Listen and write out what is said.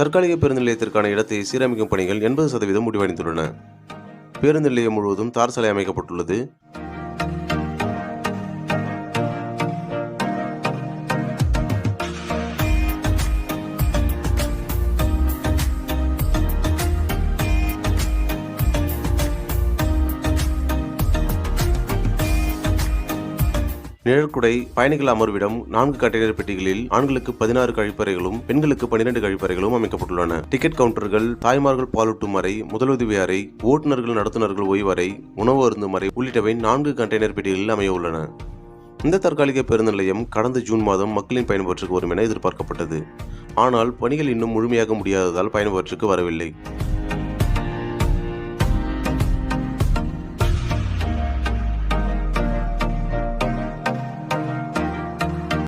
தற்காலிக பேருந்து நிலையத்திற்கான இடத்தை சீரமைக்கும் பணிகள் எண்பது சதவீதம் முடிவடைந்துள்ளன. பேருந்து நிலையம் முழுவதும் தார் சாலை அமைக்கப்பட்டுள்ளது. நிழற்குடை பயணிகள் அமர்விடம் நான்கு கண்டெய்னர் பெட்டிகளில் ஆண்களுக்கு பதினாறு கழிப்பறைகளும் பெண்களுக்கு பனிரெண்டு கழிப்பறைகளும் அமைக்கப்பட்டுள்ளன. டிக்கெட் கவுண்டர்கள் தாய்மார்கள் பாலூட்டும் அறை முதலுதவி அறை ஓட்டுநர்கள் நடத்துனர்கள் ஓய்வறை உணவு அருந்தும் அறை உள்ளிட்டவை நான்கு கண்டெய்னர் பெட்டிகளில் அமைய உள்ளன. இந்த தற்காலிக பேருந்து நிலையம் கடந்த ஜூன் மாதம் மக்களின் பயன்பாட்டிற்கு வரும் என எதிர்பார்க்கப்பட்டது. ஆனால் பணிகள் இன்னும் முழுமையாக முடியாததால் பயன்பாட்டிற்கு வரவில்லை.